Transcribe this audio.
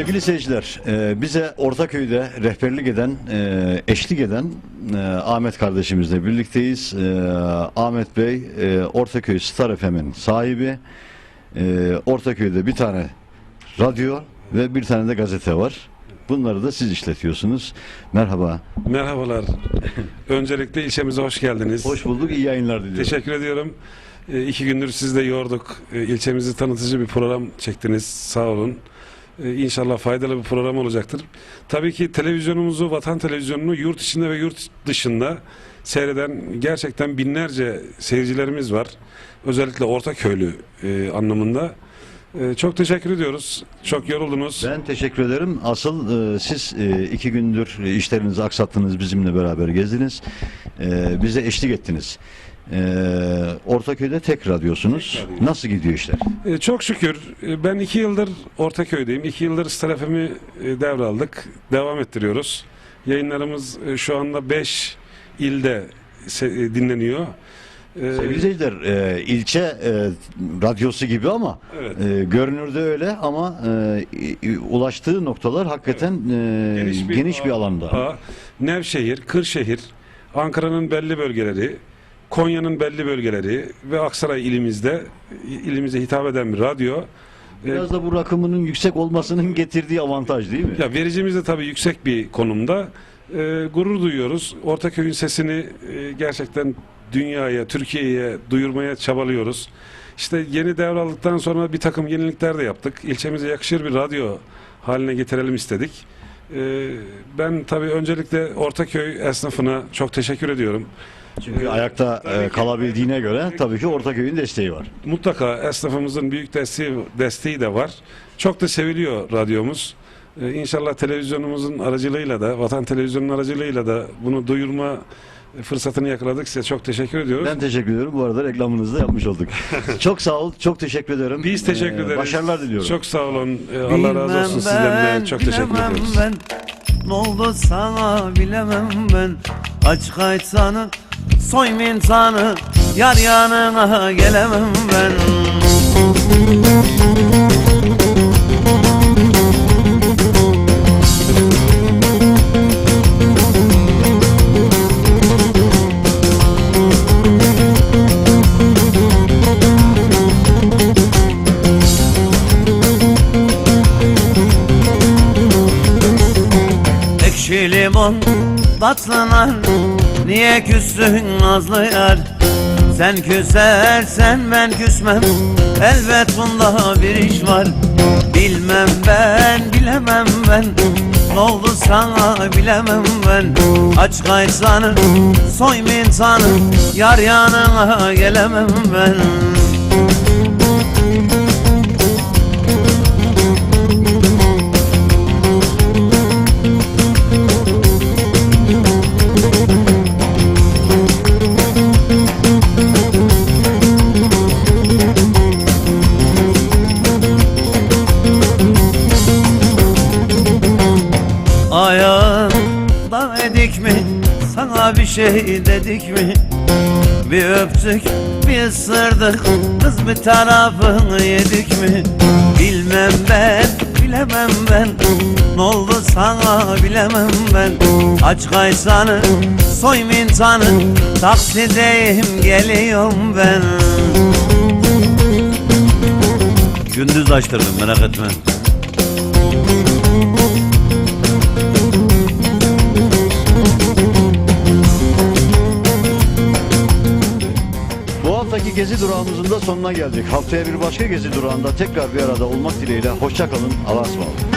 Sevgili seyirciler, e, bize Ortaköy'de rehberlik eden, e, eşlik eden e, Ahmet kardeşimizle birlikteyiz. E, Ahmet Bey, e, Ortaköy Star FM'in sahibi. E, Ortaköy'de bir tane radyo ve bir tane de gazete var. Bunları da siz işletiyorsunuz. Merhaba. Merhabalar. Öncelikle ilçemize hoş geldiniz. Hoş bulduk. iyi yayınlar diliyorum. Teşekkür ediyorum. E, iki gündür siz de yorduk. E, ilçemizi tanıtıcı bir program çektiniz. Sağ olun. E, İnşallah faydalı bir program olacaktır. Tabii ki televizyonumuzu, vatan televizyonunu yurt içinde ve yurt dışında seyreden gerçekten binlerce seyircilerimiz var. Özellikle Ortaköylü e, anlamında. E, çok teşekkür ediyoruz. Çok yoruldunuz. Ben teşekkür ederim. Asıl e, siz e, iki gündür e, işlerinizi aksattınız, bizimle beraber gezdiniz. E, bize eşlik ettiniz. E, Ortaköy'de tek radyosunuz. Tek radyo. Nasıl gidiyor işler? E, Çok şükür. E, Ben iki yıldır Ortaköy'deyim. İki yıldır Star FM'i e, devraldık. Devam ettiriyoruz. Yayınlarımız e, şu anda beş ilde e, dinleniyor. E, Sevgili izleyiciler, e, ilçe e, radyosu gibi ama Evet. e, görünürde öyle ama e, ulaştığı noktalar hakikaten e, geniş, bir, alanda. Nevşehir, Kırşehir, Ankara'nın belli bölgeleri, Konya'nın belli bölgeleri ve Aksaray ilimizde ilimize hitap eden bir radyo. E, Biraz da bu rakımının yüksek olmasının getirdiği avantaj değil mi? Ya vericimiz de tabii yüksek bir konumda. Ee, gurur duyuyoruz. Ortaköy'ün sesini e, gerçekten dünyaya, Türkiye'ye duyurmaya çabalıyoruz. İşte yeni devraldıktan sonra bir takım yenilikler de yaptık. İlçemize yakışır bir radyo haline getirelim istedik. Ee, ben tabii öncelikle Ortaköy esnafına çok teşekkür ediyorum. Çünkü Ee, ayakta tabii e, ki- kalabildiğine göre tabii ki Ortaköy'ün desteği var. Mutlaka esnafımızın büyük desteği, desteği de var. Çok da seviliyor radyomuz. Ee, İnşallah televizyonumuzun aracılığıyla da, Vatan Televizyonu'nun aracılığıyla da bunu duyurma fırsatını yakaladık. Size çok teşekkür ediyoruz. Ben teşekkür ediyorum. Bu arada reklamınızı da yapmış olduk. çok sağ ol. Çok teşekkür ederim. Biz teşekkür Ee, ederiz. Başarılar diliyorum. Çok sağ olun. Ee, Allah razı olsun sizden de. Çok teşekkür bilemem ediyoruz. ben Ne oldu sana bilemem ben Aç kaytanı soy mintanı Yar yanına gelemem ben Niye küstün nazlı yar? Sen küsersen ben küsmem. Elbet bunda bir iş var. Bilmem ben bilemem ben. Ne oldu sana bilemem ben. Aç kaysanı soy mintanı Yar yanına gelemem ben Bir şey dedik mi? Bir öptük bir ısırdık. Kız bir tarafını yedik mi? Bilmem ben bilemem ben. Ne oldu sana bilemem ben. Aç kaysanı soy mintanı. Taksideyim geliyorum ben. Gündüz açtırdım merak etme durağımızın da sonuna geldik. Haftaya bir başka gezi durağında tekrar bir arada olmak dileğiyle. Hoşçakalın. Allah'a ısmarladık.